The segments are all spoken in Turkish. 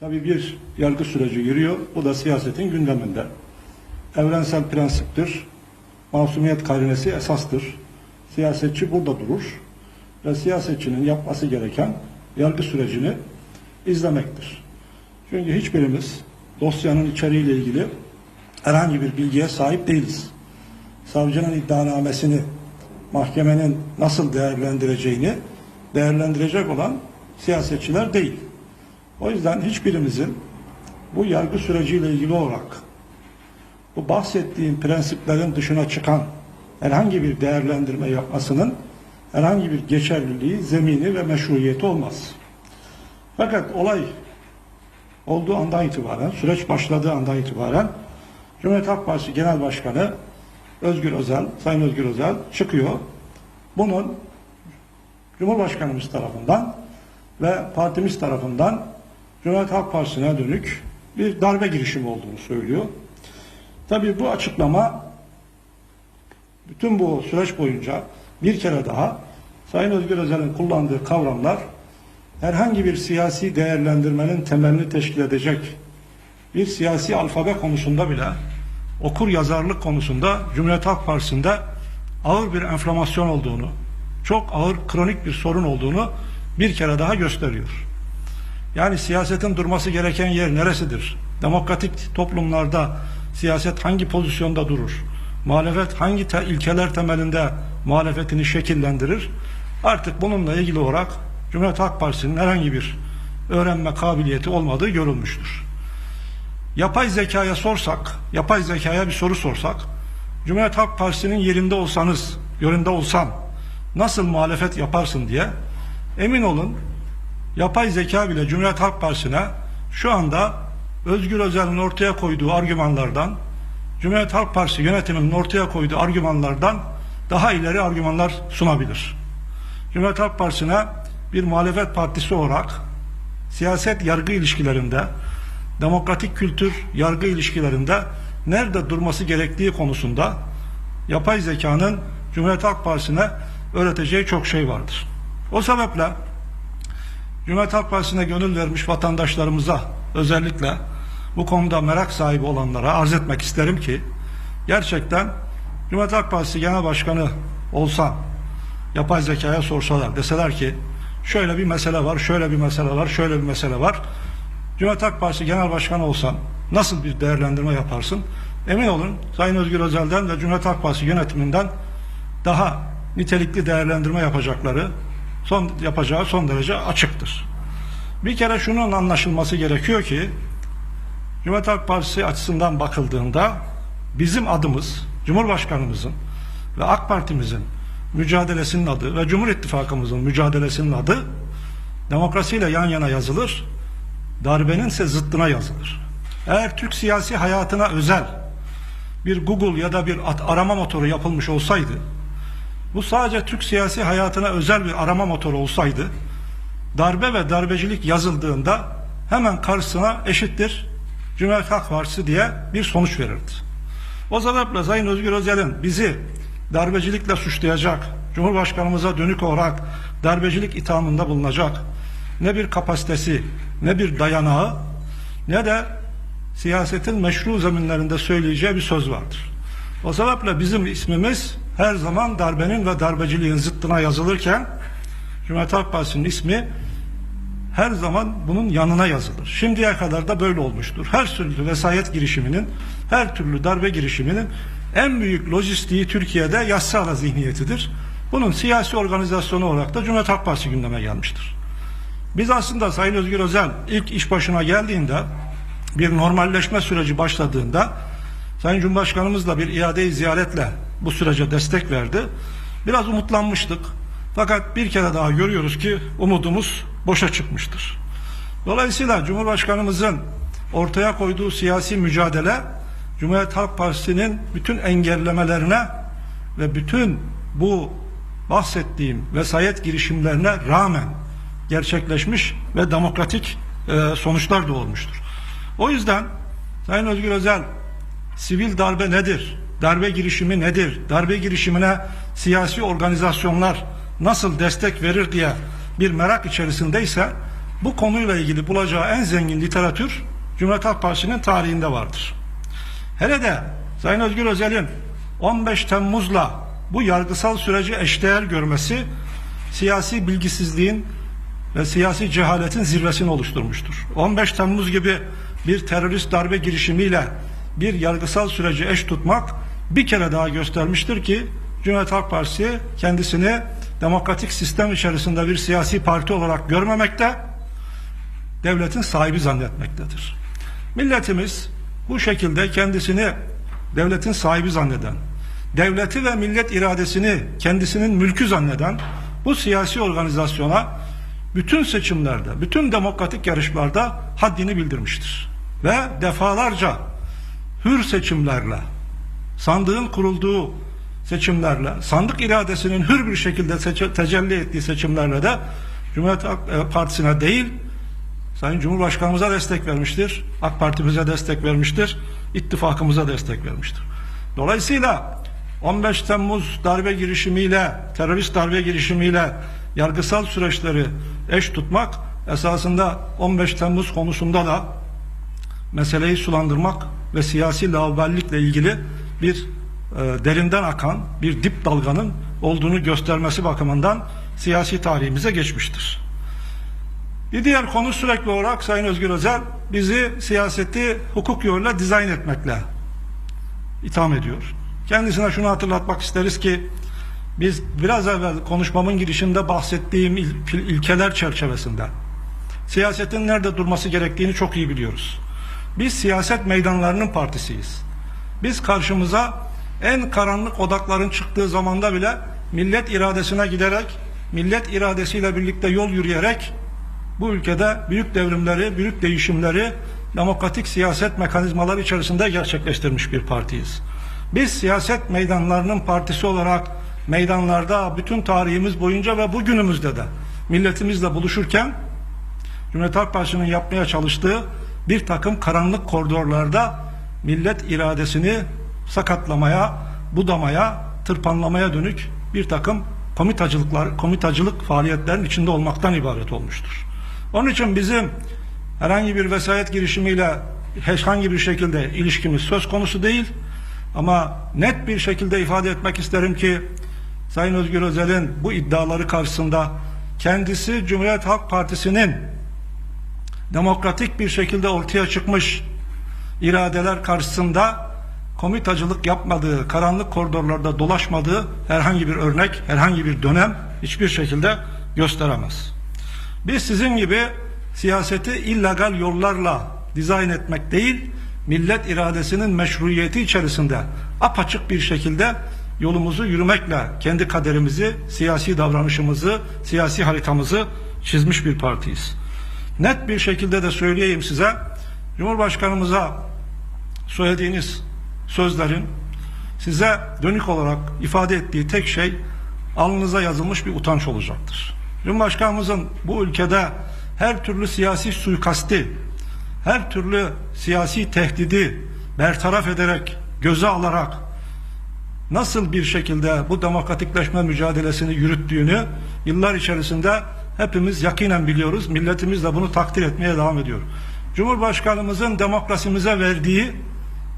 Tabii bir yargı süreci yürüyor. Bu da siyasetin gündeminde. Evrensel prensiptir. Masumiyet karinesi esastır. Siyasetçi burada durur. Ve siyasetçinin yapması gereken yargı sürecini izlemektir. Çünkü hiçbirimiz dosyanın içeriğiyle ilgili herhangi bir bilgiye sahip değiliz. Savcının iddianamesini mahkemenin nasıl değerlendireceğini değerlendirecek olan siyasetçiler değil. O yüzden hiçbirimizin bu yargı süreciyle ilgili olarak bu bahsettiğim prensiplerin dışına çıkan herhangi bir değerlendirme yapmasının herhangi bir geçerliliği, zemini ve meşruiyeti olmaz. Fakat olay olduğu andan itibaren, süreç başladığı andan itibaren Cumhuriyet Halk Partisi Genel Başkanı Özgür Özel, Sayın Özgür Özel çıkıyor. Bunun Cumhurbaşkanımız tarafından ve partimiz tarafından Cumhuriyet Halk Partisi'ne dönük bir darbe girişimi olduğunu söylüyor. Tabii bu açıklama bütün bu süreç boyunca bir kere daha Sayın Özgür Özel'in kullandığı kavramlar herhangi bir siyasi değerlendirmenin temelini teşkil edecek bir siyasi alfabe konusunda bile okur yazarlık konusunda Cumhuriyet Halk Partisi'nde ağır bir enflamasyon olduğunu, çok ağır kronik bir sorun olduğunu bir kere daha gösteriyor. Yani siyasetin durması gereken yer neresidir? Demokratik toplumlarda siyaset hangi pozisyonda durur? Muhalefet hangi te ilkeler temelinde muhalefetini şekillendirir? Artık bununla ilgili olarak Cumhuriyet Halk Partisi'nin herhangi bir öğrenme kabiliyeti olmadığı görülmüştür. Yapay zekaya sorsak, yapay zekaya bir soru sorsak, Cumhuriyet Halk Partisi'nin yerinde olsanız, yerinde olsam nasıl muhalefet yaparsın diye emin olun yapay zeka bile Cumhuriyet Halk Partisi'ne şu anda Özgür Özel'in ortaya koyduğu argümanlardan Cumhuriyet Halk Partisi yönetiminin ortaya koyduğu argümanlardan daha ileri argümanlar sunabilir. Cumhuriyet Halk Partisi'ne bir muhalefet partisi olarak siyaset yargı ilişkilerinde demokratik kültür yargı ilişkilerinde nerede durması gerektiği konusunda yapay zekanın Cumhuriyet Halk Partisi'ne öğreteceği çok şey vardır. O sebeple Cumhuriyet Halk Partisi'ne gönül vermiş vatandaşlarımıza özellikle bu konuda merak sahibi olanlara arz etmek isterim ki gerçekten Cumhuriyet Halk Partisi Genel Başkanı olsam yapay zekaya sorsalar deseler ki şöyle bir mesele var, şöyle bir mesele var, şöyle bir mesele var. Cumhuriyet Halk Partisi Genel Başkanı olsan nasıl bir değerlendirme yaparsın? Emin olun Sayın Özgür Özel'den ve Cumhuriyet Halk Partisi yönetiminden daha nitelikli değerlendirme yapacakları son yapacağı son derece açıktır. Bir kere şunun anlaşılması gerekiyor ki Cumhuriyet Halk Partisi açısından bakıldığında bizim adımız Cumhurbaşkanımızın ve AK Parti'mizin mücadelesinin adı ve Cumhur İttifakımızın mücadelesinin adı demokrasiyle yan yana yazılır, darbenin ise zıttına yazılır. Eğer Türk siyasi hayatına özel bir Google ya da bir arama motoru yapılmış olsaydı, bu sadece Türk siyasi hayatına özel bir arama motoru olsaydı, darbe ve darbecilik yazıldığında hemen karşısına eşittir Cumhuriyet Halk Partisi diye bir sonuç verirdi. O sebeple Sayın Özgür Özel'in bizi darbecilikle suçlayacak, Cumhurbaşkanımıza dönük olarak darbecilik ithamında bulunacak ne bir kapasitesi, ne bir dayanağı, ne de siyasetin meşru zeminlerinde söyleyeceği bir söz vardır. O sebeple bizim ismimiz her zaman darbenin ve darbeciliğin zıttına yazılırken Cumhuriyet Halk Partisi'nin ismi her zaman bunun yanına yazılır. Şimdiye kadar da böyle olmuştur. Her türlü vesayet girişiminin, her türlü darbe girişiminin en büyük lojistiği Türkiye'de yassala zihniyetidir. Bunun siyasi organizasyonu olarak da Cumhuriyet Halk Partisi gündeme gelmiştir. Biz aslında Sayın Özgür Özel ilk iş başına geldiğinde bir normalleşme süreci başladığında Sayın Cumhurbaşkanımızla bir iade ziyaretle bu sürece destek verdi. Biraz umutlanmıştık. Fakat bir kere daha görüyoruz ki umudumuz boşa çıkmıştır. Dolayısıyla Cumhurbaşkanımızın ortaya koyduğu siyasi mücadele Cumhuriyet Halk Partisi'nin bütün engellemelerine ve bütün bu bahsettiğim vesayet girişimlerine rağmen gerçekleşmiş ve demokratik e, sonuçlar doğurmuştur. O yüzden Sayın Özgür Özel sivil darbe nedir? Darbe girişimi nedir? Darbe girişimine siyasi organizasyonlar nasıl destek verir diye bir merak içerisindeyse bu konuyla ilgili bulacağı en zengin literatür Cumhuriyet Halk Partisi'nin tarihinde vardır. Hele de Sayın Özgür Özel'in 15 Temmuz'la bu yargısal süreci eşdeğer görmesi siyasi bilgisizliğin ve siyasi cehaletin zirvesini oluşturmuştur. 15 Temmuz gibi bir terörist darbe girişimiyle bir yargısal süreci eş tutmak bir kere daha göstermiştir ki Cumhuriyet Halk Partisi kendisini demokratik sistem içerisinde bir siyasi parti olarak görmemekte, devletin sahibi zannetmektedir. Milletimiz bu şekilde kendisini devletin sahibi zanneden, devleti ve millet iradesini kendisinin mülkü zanneden bu siyasi organizasyona bütün seçimlerde, bütün demokratik yarışmalarda haddini bildirmiştir. Ve defalarca hür seçimlerle, sandığın kurulduğu seçimlerle, sandık iradesinin hür bir şekilde tecelli ettiği seçimlerle de Cumhuriyet e, Partisi'ne değil, Sayın Cumhurbaşkanımıza destek vermiştir, AK Parti'mize destek vermiştir, ittifakımıza destek vermiştir. Dolayısıyla 15 Temmuz darbe girişimiyle, terörist darbe girişimiyle yargısal süreçleri eş tutmak esasında 15 Temmuz konusunda da meseleyi sulandırmak ve siyasi laubalilikle ilgili bir e, derinden akan bir dip dalganın olduğunu göstermesi bakımından siyasi tarihimize geçmiştir. Bir diğer konu sürekli olarak Sayın Özgür Özel bizi siyaseti hukuk yoluyla dizayn etmekle itham ediyor. Kendisine şunu hatırlatmak isteriz ki biz biraz evvel konuşmamın girişinde bahsettiğim il- ilkeler çerçevesinde siyasetin nerede durması gerektiğini çok iyi biliyoruz. Biz siyaset meydanlarının partisiyiz. Biz karşımıza en karanlık odakların çıktığı zamanda bile millet iradesine giderek, millet iradesiyle birlikte yol yürüyerek bu ülkede büyük devrimleri, büyük değişimleri demokratik siyaset mekanizmaları içerisinde gerçekleştirmiş bir partiyiz. Biz siyaset meydanlarının partisi olarak meydanlarda bütün tarihimiz boyunca ve bugünümüzde de milletimizle buluşurken Cumhuriyet Halk Partisi'nin yapmaya çalıştığı bir takım karanlık koridorlarda millet iradesini sakatlamaya, budamaya, tırpanlamaya dönük bir takım komitacılıklar, komitacılık faaliyetlerin içinde olmaktan ibaret olmuştur. Onun için bizim herhangi bir vesayet girişimiyle herhangi bir şekilde ilişkimiz söz konusu değil. Ama net bir şekilde ifade etmek isterim ki Sayın Özgür Özel'in bu iddiaları karşısında kendisi Cumhuriyet Halk Partisi'nin demokratik bir şekilde ortaya çıkmış iradeler karşısında komitacılık yapmadığı, karanlık koridorlarda dolaşmadığı herhangi bir örnek, herhangi bir dönem hiçbir şekilde gösteremez. Biz sizin gibi siyaseti illegal yollarla dizayn etmek değil, millet iradesinin meşruiyeti içerisinde apaçık bir şekilde yolumuzu yürümekle kendi kaderimizi, siyasi davranışımızı, siyasi haritamızı çizmiş bir partiyiz. Net bir şekilde de söyleyeyim size, Cumhurbaşkanımıza söylediğiniz sözlerin size dönük olarak ifade ettiği tek şey alnınıza yazılmış bir utanç olacaktır. Cumhurbaşkanımızın bu ülkede her türlü siyasi suikasti, her türlü siyasi tehdidi bertaraf ederek, göze alarak nasıl bir şekilde bu demokratikleşme mücadelesini yürüttüğünü yıllar içerisinde hepimiz yakinen biliyoruz. Milletimiz de bunu takdir etmeye devam ediyor. Cumhurbaşkanımızın demokrasimize verdiği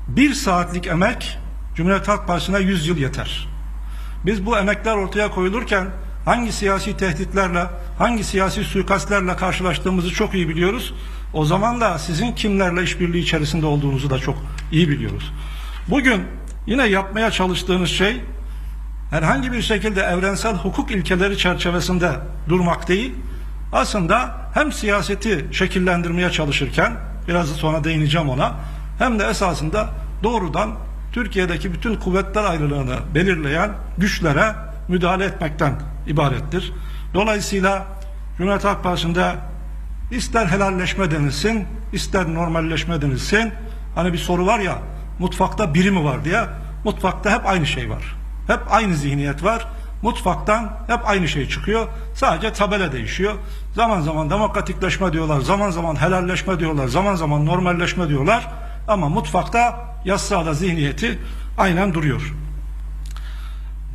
bir saatlik emek Cumhuriyet Halk Partisi'ne 100 yıl yeter. Biz bu emekler ortaya koyulurken hangi siyasi tehditlerle, hangi siyasi suikastlerle karşılaştığımızı çok iyi biliyoruz. O zaman da sizin kimlerle işbirliği içerisinde olduğunuzu da çok iyi biliyoruz. Bugün yine yapmaya çalıştığınız şey herhangi bir şekilde evrensel hukuk ilkeleri çerçevesinde durmak değil, aslında hem siyaseti şekillendirmeye çalışırken, biraz sonra değineceğim ona, hem de esasında doğrudan Türkiye'deki bütün kuvvetler ayrılığını belirleyen güçlere müdahale etmekten ibarettir. Dolayısıyla Cumhuriyet Halk Partisi'nde ister helalleşme denilsin, ister normalleşme denilsin. Hani bir soru var ya, mutfakta biri mi var diye. Mutfakta hep aynı şey var. Hep aynı zihniyet var. Mutfaktan hep aynı şey çıkıyor. Sadece tabela değişiyor. Zaman zaman demokratikleşme diyorlar, zaman zaman helalleşme diyorlar, zaman zaman normalleşme diyorlar. Ama mutfakta yassıada zihniyeti aynen duruyor.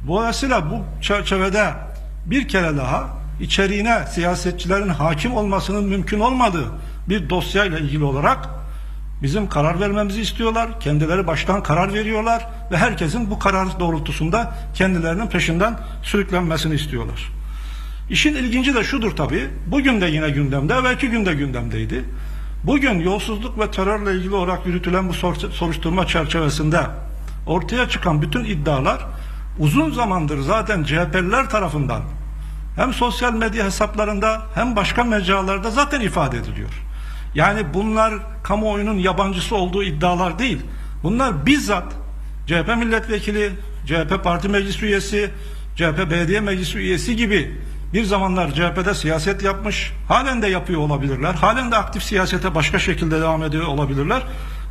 Dolayısıyla bu çerçevede bir kere daha içeriğine siyasetçilerin hakim olmasının mümkün olmadığı bir dosyayla ilgili olarak bizim karar vermemizi istiyorlar. Kendileri baştan karar veriyorlar ve herkesin bu karar doğrultusunda kendilerinin peşinden sürüklenmesini istiyorlar. İşin ilginci de şudur tabii. Bugün de yine gündemde, evvelki günde gündemdeydi. Bugün yolsuzluk ve terörle ilgili olarak yürütülen bu sor- soruşturma çerçevesinde ortaya çıkan bütün iddialar uzun zamandır zaten CHP'liler tarafından hem sosyal medya hesaplarında hem başka mecralarda zaten ifade ediliyor. Yani bunlar kamuoyunun yabancısı olduğu iddialar değil. Bunlar bizzat CHP milletvekili, CHP parti meclis üyesi, CHP belediye meclis üyesi gibi bir zamanlar CHP'de siyaset yapmış, halen de yapıyor olabilirler. Halen de aktif siyasete başka şekilde devam ediyor olabilirler.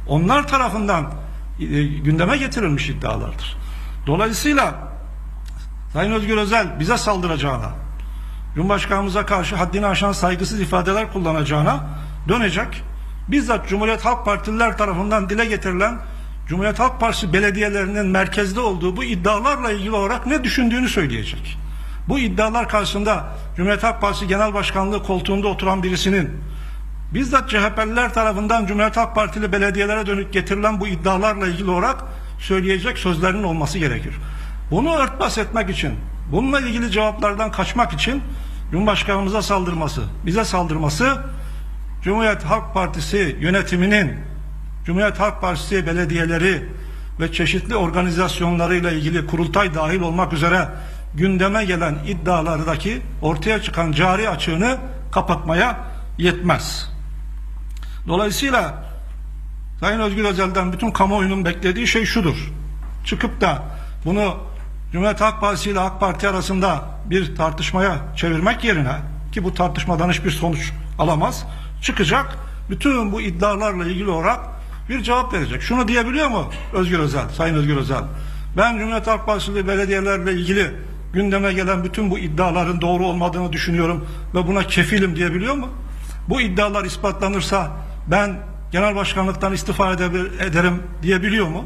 Onlar tarafından e, gündeme getirilmiş iddialardır. Dolayısıyla Sayın Özgür Özel bize saldıracağına, Cumhurbaşkanımıza karşı haddini aşan saygısız ifadeler kullanacağına dönecek. Bizzat Cumhuriyet Halk Partililer tarafından dile getirilen Cumhuriyet Halk Partisi belediyelerinin merkezde olduğu bu iddialarla ilgili olarak ne düşündüğünü söyleyecek. Bu iddialar karşısında Cumhuriyet Halk Partisi Genel Başkanlığı koltuğunda oturan birisinin bizzat CHP'liler tarafından Cumhuriyet Halk Partili belediyelere dönük getirilen bu iddialarla ilgili olarak söyleyecek sözlerinin olması gerekir. Bunu örtbas etmek için, bununla ilgili cevaplardan kaçmak için Cumhurbaşkanımıza saldırması, bize saldırması Cumhuriyet Halk Partisi yönetiminin Cumhuriyet Halk Partisi belediyeleri ve çeşitli organizasyonlarıyla ilgili kurultay dahil olmak üzere gündeme gelen iddialardaki ortaya çıkan cari açığını kapatmaya yetmez. Dolayısıyla Sayın Özgür Özel'den bütün kamuoyunun beklediği şey şudur. Çıkıp da bunu Cumhuriyet Halk Partisi ile AK Parti arasında bir tartışmaya çevirmek yerine ki bu tartışmadan hiçbir sonuç alamaz. Çıkacak bütün bu iddialarla ilgili olarak bir cevap verecek. Şunu diyebiliyor mu Özgür Özel, Sayın Özgür Özel? Ben Cumhuriyet Halk Partisi ile belediyelerle ilgili gündeme gelen bütün bu iddiaların doğru olmadığını düşünüyorum ve buna kefilim diyebiliyor mu? Bu iddialar ispatlanırsa ben genel başkanlıktan istifa ederim diyebiliyor mu?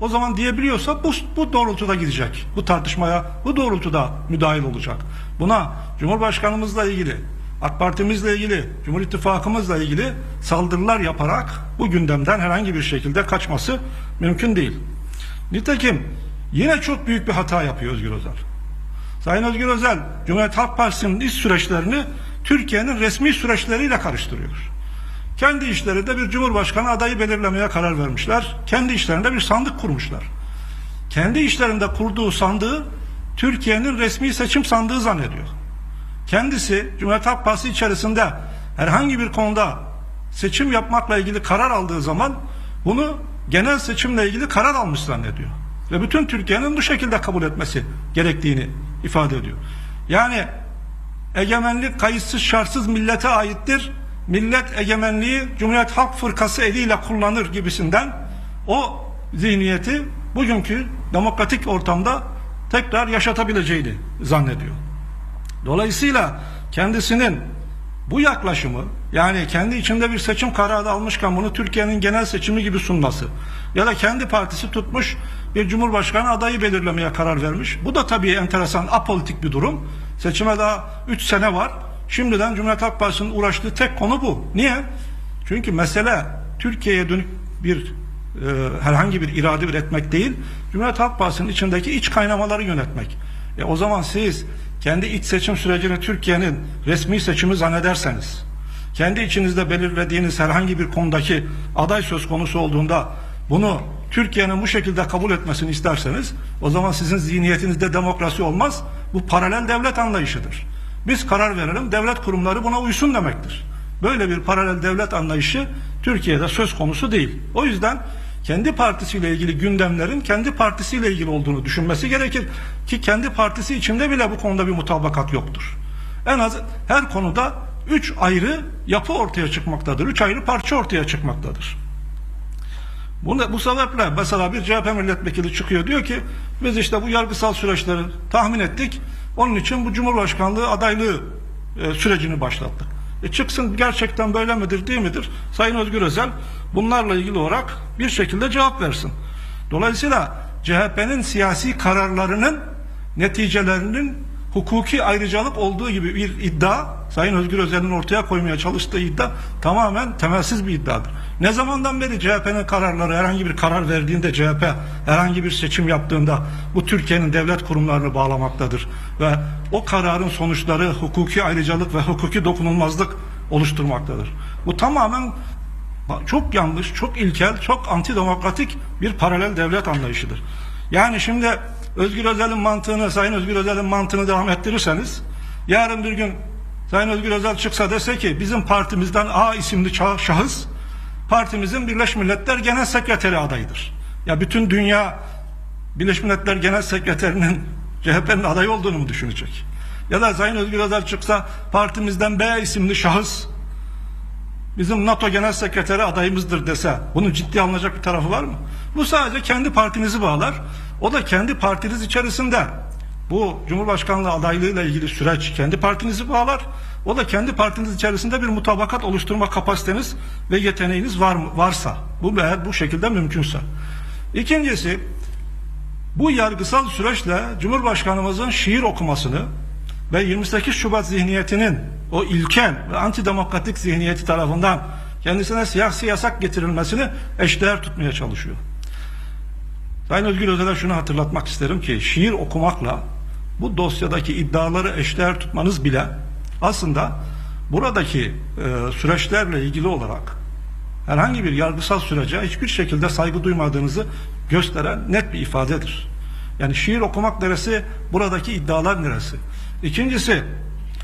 O zaman diyebiliyorsa bu, bu doğrultuda gidecek. Bu tartışmaya bu doğrultuda müdahil olacak. Buna Cumhurbaşkanımızla ilgili, AK Partimizle ilgili, Cumhur İttifakımızla ilgili saldırılar yaparak bu gündemden herhangi bir şekilde kaçması mümkün değil. Nitekim yine çok büyük bir hata yapıyor Özgür Özel. Sayın Özgür Özel, Cumhuriyet Halk Partisi'nin iş süreçlerini Türkiye'nin resmi süreçleriyle karıştırıyor. Kendi işlerinde bir cumhurbaşkanı adayı belirlemeye karar vermişler. Kendi işlerinde bir sandık kurmuşlar. Kendi işlerinde kurduğu sandığı Türkiye'nin resmi seçim sandığı zannediyor. Kendisi Cumhuriyet Halk Partisi içerisinde herhangi bir konuda seçim yapmakla ilgili karar aldığı zaman bunu genel seçimle ilgili karar almış zannediyor. Ve bütün Türkiye'nin bu şekilde kabul etmesi gerektiğini ifade ediyor. Yani egemenlik kayıtsız şartsız millete aittir. Millet egemenliği Cumhuriyet Halk Fırkası eliyle kullanır gibisinden o zihniyeti bugünkü demokratik ortamda tekrar yaşatabileceğini zannediyor. Dolayısıyla kendisinin bu yaklaşımı yani kendi içinde bir seçim kararı almışken bunu Türkiye'nin genel seçimi gibi sunması ya da kendi partisi tutmuş bir cumhurbaşkanı adayı belirlemeye karar vermiş. Bu da tabii enteresan apolitik bir durum. Seçime daha 3 sene var. Şimdiden Cumhuriyet Halk Partisi'nin uğraştığı tek konu bu. Niye? Çünkü mesele Türkiye'ye dönük bir e, herhangi bir irade üretmek değil, Cumhuriyet Halk Partisi'nin içindeki iç kaynamaları yönetmek. E, o zaman siz kendi iç seçim sürecini Türkiye'nin resmi seçimi zannederseniz, kendi içinizde belirlediğiniz herhangi bir konudaki aday söz konusu olduğunda bunu Türkiye'nin bu şekilde kabul etmesini isterseniz o zaman sizin zihniyetinizde demokrasi olmaz. Bu paralel devlet anlayışıdır. Biz karar verelim, devlet kurumları buna uysun demektir. Böyle bir paralel devlet anlayışı Türkiye'de söz konusu değil. O yüzden kendi partisiyle ilgili gündemlerin kendi partisiyle ilgili olduğunu düşünmesi gerekir ki kendi partisi içinde bile bu konuda bir mutabakat yoktur. En az her konuda üç ayrı yapı ortaya çıkmaktadır. Üç ayrı parça ortaya çıkmaktadır. Bu, bu sebeple mesela bir CHP milletvekili çıkıyor diyor ki biz işte bu yargısal süreçleri tahmin ettik. Onun için bu Cumhurbaşkanlığı adaylığı e, sürecini başlattık. E çıksın gerçekten böyle midir değil midir? Sayın Özgür Özel bunlarla ilgili olarak bir şekilde cevap versin. Dolayısıyla CHP'nin siyasi kararlarının neticelerinin hukuki ayrıcalık olduğu gibi bir iddia Sayın Özgür Özel'in ortaya koymaya çalıştığı iddia tamamen temelsiz bir iddiadır. Ne zamandan beri CHP'nin kararları herhangi bir karar verdiğinde CHP herhangi bir seçim yaptığında bu Türkiye'nin devlet kurumlarını bağlamaktadır ve o kararın sonuçları hukuki ayrıcalık ve hukuki dokunulmazlık oluşturmaktadır. Bu tamamen çok yanlış, çok ilkel, çok antidemokratik bir paralel devlet anlayışıdır. Yani şimdi Özgür Özel'in mantığını, Sayın Özgür Özel'in mantığını devam ettirirseniz yarın bir gün Sayın Özgür Özel çıksa dese ki bizim partimizden A isimli şahıs partimizin Birleşmiş Milletler Genel Sekreteri adayıdır. Ya bütün dünya Birleşmiş Milletler Genel Sekreterinin CHP'nin adayı olduğunu mu düşünecek? Ya da Sayın Özgür Özel çıksa partimizden B isimli şahıs bizim NATO Genel Sekreteri adayımızdır dese bunun ciddi alınacak bir tarafı var mı? Bu sadece kendi partinizi bağlar. O da kendi partiniz içerisinde bu Cumhurbaşkanlığı adaylığıyla ilgili süreç kendi partinizi bağlar. O da kendi partiniz içerisinde bir mutabakat oluşturma kapasiteniz ve yeteneğiniz var mı, varsa. Bu eğer bu şekilde mümkünse. İkincisi bu yargısal süreçle Cumhurbaşkanımızın şiir okumasını ve 28 Şubat zihniyetinin o ilken ve antidemokratik zihniyeti tarafından kendisine siyasi yasak getirilmesini eşdeğer tutmaya çalışıyor. Sayın Özgür Özel'e şunu hatırlatmak isterim ki şiir okumakla bu dosyadaki iddiaları eşdeğer tutmanız bile aslında buradaki e, süreçlerle ilgili olarak herhangi bir yargısal sürece hiçbir şekilde saygı duymadığınızı gösteren net bir ifadedir. Yani şiir okumak neresi, buradaki iddialar neresi? İkincisi,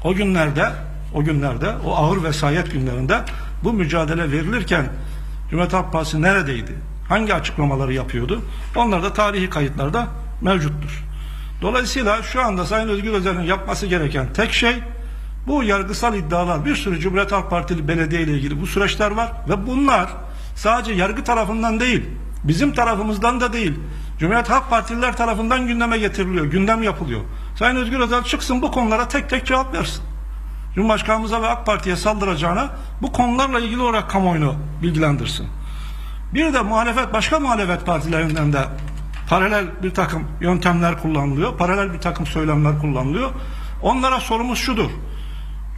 o günlerde, o günlerde, o ağır vesayet günlerinde bu mücadele verilirken Cumhuriyet Halk Partisi neredeydi? Hangi açıklamaları yapıyordu? Onlar da tarihi kayıtlarda mevcuttur. Dolayısıyla şu anda Sayın Özgür Özel'in yapması gereken tek şey bu yargısal iddialar bir sürü Cumhuriyet Halk Partili belediye ile ilgili bu süreçler var ve bunlar sadece yargı tarafından değil, bizim tarafımızdan da değil, Cumhuriyet Halk Partililer tarafından gündeme getiriliyor, gündem yapılıyor. Sayın Özgür Özel çıksın bu konulara tek tek cevap versin. Cumhurbaşkanımıza ve AK Parti'ye saldıracağına bu konularla ilgili olarak kamuoyunu bilgilendirsin. Bir de muhalefet, başka muhalefet partilerinden de paralel bir takım yöntemler kullanılıyor, paralel bir takım söylemler kullanılıyor. Onlara sorumuz şudur.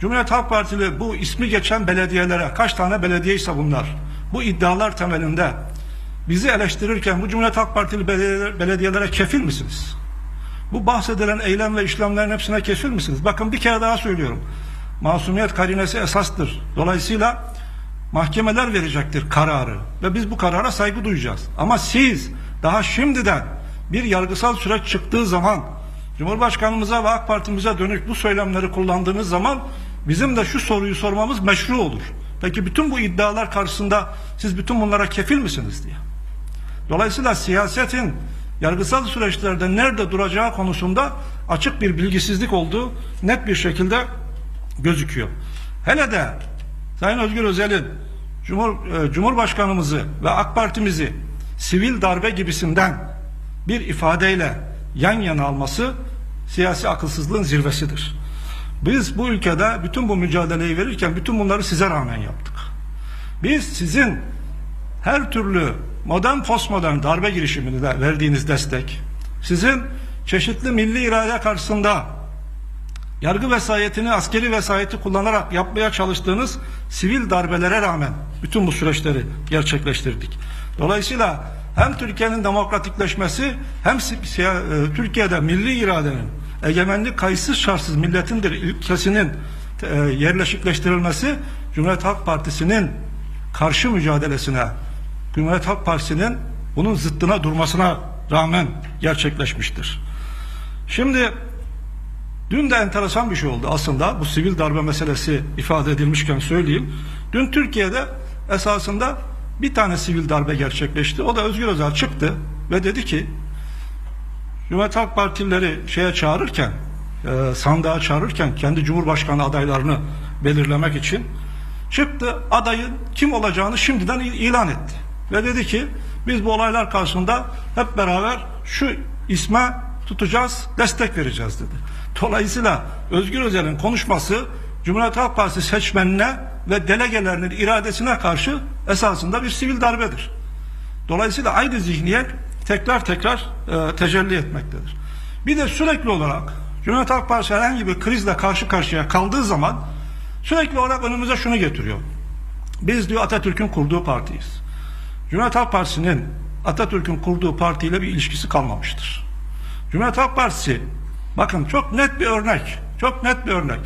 Cumhuriyet Halk Partili bu ismi geçen belediyelere, kaç tane belediye ise bunlar, bu iddialar temelinde bizi eleştirirken bu Cumhuriyet Halk Partili belediyeler- belediyelere kefil misiniz? Bu bahsedilen eylem ve işlemlerin hepsine kefil misiniz? Bakın bir kere daha söylüyorum. Masumiyet karinesi esastır. Dolayısıyla mahkemeler verecektir kararı ve biz bu karara saygı duyacağız. Ama siz daha şimdiden bir yargısal süreç çıktığı zaman Cumhurbaşkanımıza ve AK Partimize dönük bu söylemleri kullandığınız zaman bizim de şu soruyu sormamız meşru olur. Peki bütün bu iddialar karşısında siz bütün bunlara kefil misiniz diye. Dolayısıyla siyasetin yargısal süreçlerde nerede duracağı konusunda açık bir bilgisizlik olduğu net bir şekilde gözüküyor. Hele de Sayın Özgür Özel'in Cumhur, e, Cumhurbaşkanımızı ve AK Partimizi sivil darbe gibisinden bir ifadeyle yan yana alması siyasi akılsızlığın zirvesidir. Biz bu ülkede bütün bu mücadeleyi verirken bütün bunları size rağmen yaptık. Biz sizin her türlü modern postmodern darbe girişimine verdiğiniz destek, sizin çeşitli milli irade karşısında yargı vesayetini, askeri vesayeti kullanarak yapmaya çalıştığınız sivil darbelere rağmen bütün bu süreçleri gerçekleştirdik. Dolayısıyla hem Türkiye'nin demokratikleşmesi hem e, Türkiye'de milli iradenin egemenlik kayıtsız şartsız milletindir ilkesinin e, yerleşikleştirilmesi Cumhuriyet Halk Partisi'nin karşı mücadelesine Cumhuriyet Halk Partisi'nin bunun zıttına durmasına rağmen gerçekleşmiştir. Şimdi Dün de enteresan bir şey oldu aslında bu sivil darbe meselesi ifade edilmişken söyleyeyim. Dün Türkiye'de esasında bir tane sivil darbe gerçekleşti. O da Özgür Özel çıktı ve dedi ki Cumhuriyet Halk Partilileri şeye çağırırken e, sandığa çağırırken kendi Cumhurbaşkanı adaylarını belirlemek için çıktı adayın kim olacağını şimdiden il- ilan etti. Ve dedi ki biz bu olaylar karşısında hep beraber şu isme tutacağız, destek vereceğiz dedi. Dolayısıyla Özgür Özel'in konuşması Cumhuriyet Halk Partisi seçmenine ve delegelerinin iradesine karşı esasında bir sivil darbedir. Dolayısıyla aynı zihniyet tekrar tekrar e, tecelli etmektedir. Bir de sürekli olarak Cumhuriyet Halk Partisi herhangi bir krizle karşı karşıya kaldığı zaman sürekli olarak önümüze şunu getiriyor. Biz diyor Atatürk'ün kurduğu partiyiz. Cumhuriyet Halk Partisi'nin Atatürk'ün kurduğu partiyle bir ilişkisi kalmamıştır. Cumhuriyet Halk Partisi bakın çok net bir örnek. Çok net bir örnek.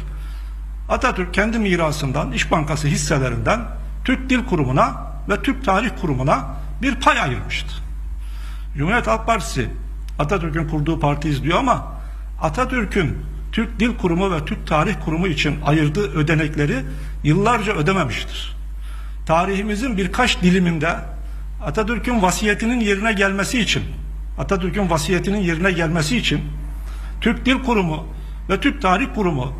Atatürk kendi mirasından, İş Bankası hisselerinden Türk Dil Kurumu'na ve Türk Tarih Kurumu'na bir pay ayırmıştı. Cumhuriyet Halk Partisi Atatürk'ün kurduğu partiyiz diyor ama Atatürk'ün Türk Dil Kurumu ve Türk Tarih Kurumu için ayırdığı ödenekleri yıllarca ödememiştir. Tarihimizin birkaç diliminde Atatürk'ün vasiyetinin yerine gelmesi için Atatürk'ün vasiyetinin yerine gelmesi için Türk Dil Kurumu ve Türk Tarih Kurumu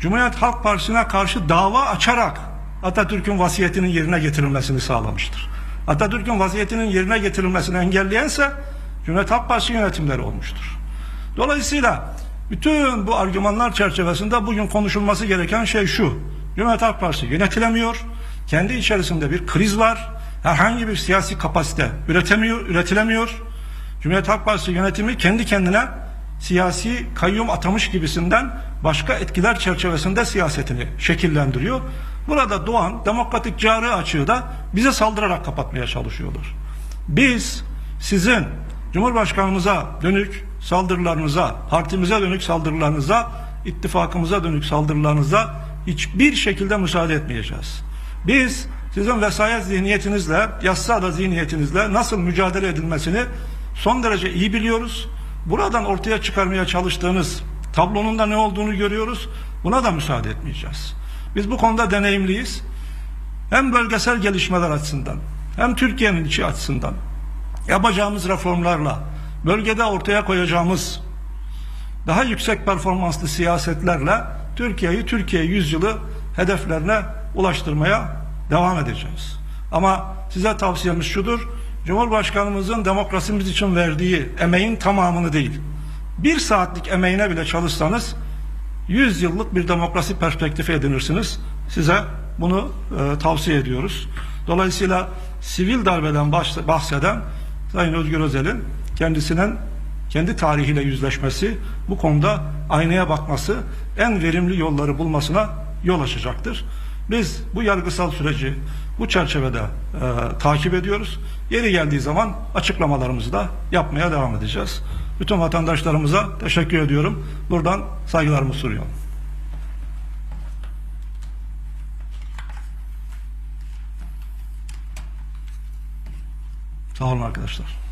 Cumhuriyet Halk Partisi'ne karşı dava açarak Atatürk'ün vasiyetinin yerine getirilmesini sağlamıştır. Atatürk'ün vasiyetinin yerine getirilmesini engelleyense Cumhuriyet Halk Partisi yönetimleri olmuştur. Dolayısıyla bütün bu argümanlar çerçevesinde bugün konuşulması gereken şey şu. Cumhuriyet Halk Partisi yönetilemiyor. Kendi içerisinde bir kriz var. Herhangi bir siyasi kapasite üretemiyor, üretilemiyor. Cumhuriyet Halk Partisi yönetimi kendi kendine siyasi kayyum atamış gibisinden başka etkiler çerçevesinde siyasetini şekillendiriyor. Burada doğan demokratik cari açığı da bize saldırarak kapatmaya çalışıyorlar. Biz sizin Cumhurbaşkanımıza dönük saldırılarınıza, partimize dönük saldırılarınıza, ittifakımıza dönük saldırılarınıza hiçbir şekilde müsaade etmeyeceğiz. Biz sizin vesayet zihniyetinizle, yassada zihniyetinizle nasıl mücadele edilmesini son derece iyi biliyoruz. Buradan ortaya çıkarmaya çalıştığınız tablonun da ne olduğunu görüyoruz. Buna da müsaade etmeyeceğiz. Biz bu konuda deneyimliyiz. Hem bölgesel gelişmeler açısından, hem Türkiye'nin içi açısından yapacağımız reformlarla, bölgede ortaya koyacağımız daha yüksek performanslı siyasetlerle Türkiye'yi Türkiye yüzyılı hedeflerine ulaştırmaya devam edeceğiz. Ama size tavsiyemiz şudur. Cumhurbaşkanımızın demokrasimiz için verdiği emeğin tamamını değil. Bir saatlik emeğine bile çalışsanız 100 yıllık bir demokrasi perspektifi edinirsiniz. Size bunu e, tavsiye ediyoruz. Dolayısıyla sivil darbeden bahseden Sayın Özgür Özel'in kendisinin kendi tarihiyle yüzleşmesi, bu konuda aynaya bakması, en verimli yolları bulmasına yol açacaktır. Biz bu yargısal süreci bu çerçevede e, takip ediyoruz. Yeri geldiği zaman açıklamalarımızı da yapmaya devam edeceğiz. Bütün vatandaşlarımıza teşekkür ediyorum. Buradan saygılarımı sunuyorum. Sağ olun arkadaşlar.